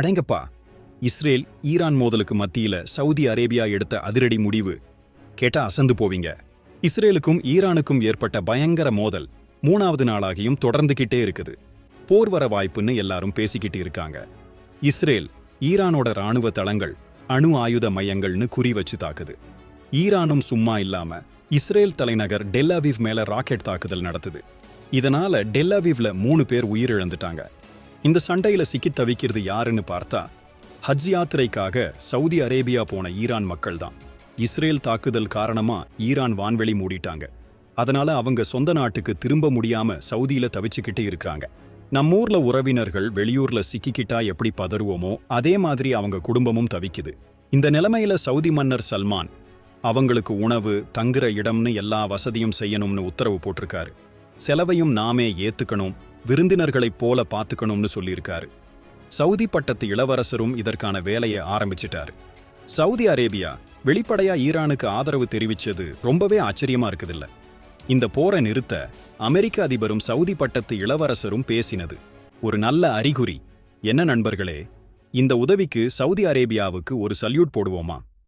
அடேங்கப்பா Israel Iran மோதலுக்கு மத்தியில சவுதி அரேபியா எடுத்த அதிரடி முடிவு கேட்டா அசந்து போவீங்க. இஸ்ரேலுக்கும் ஈரானுக்கும் ஏற்பட்ட பயங்கர மோதல் மூணாவது நாளாகியும் தொடர்ந்துகிட்டே இருக்குது. போர் வர வாய்ப்புன்னு எல்லாரும் பேசிக்கிட்டு இருக்காங்க. இஸ்ரேல் ஈரானோட ராணுவ தளங்கள் அணு ஆயுத மையங்கள்னு குறி வச்சு தாக்குது. ஈரானும் சும்மா இல்லாம இஸ்ரேல் தலைநகர் டெல்லாவிவ் மேல ராக்கெட் தாக்குதல் நடத்துது. இதனால டெல்லாவிவ்ல மூணு பேர் உயிரிழந்துட்டாங்க. இந்த சண்டையில சிக்கி தவிக்கிறது யாருன்னு பார்த்தா ஹஜ் யாத்திரைக்காக சவுதி அரேபியா போன ஈரான் மக்கள் தான் இஸ்ரேல் தாக்குதல் காரணமா ஈரான் வான்வெளி மூடிட்டாங்க. அதனால அவங்க சொந்த நாட்டுக்கு திரும்ப முடியாம சவுதியில தவிச்சுக்கிட்டு இருக்காங்க. நம்ம ஊர்ல உறவினர்கள் வெளியூர்ல சிக்கிக்கிட்டா எப்படி பதறுவோமோ அதே மாதிரி அவங்க குடும்பமும் தவிக்குது. இந்த நிலைமையில சவுதி மன்னர் சல்மான் அவங்களுக்கு உணவு தங்குற இடம்னு எல்லா வசதியும் செய்யணும்னு உத்தரவு போட்டிருக்காரு. செலவையும் நாமே ஏத்துக்கணும் விருந்தினர்களைப் போல பார்த்துக்கணும்னு சொல்லியிருக்காரு. சவுதி பட்டத்து இளவரசரும் இதற்கான வேலையை ஆரம்பிச்சிட்டாரு. சவுதி அரேபியா வெளிப்படையா ஈரானுக்கு ஆதரவு தெரிவிச்சது ரொம்பவே ஆச்சரியமா இருக்குதில்ல. இந்த போரை நிறுத்த அமெரிக்க அதிபரும் சவுதி பட்டத்து இளவரசரும் பேசினது. ஒரு நல்ல அறிகுறி. என்ன நண்பர்களே இந்த உதவிக்கு சவுதி அரேபியாவுக்கு ஒரு சல்யூட் போடுவோமா?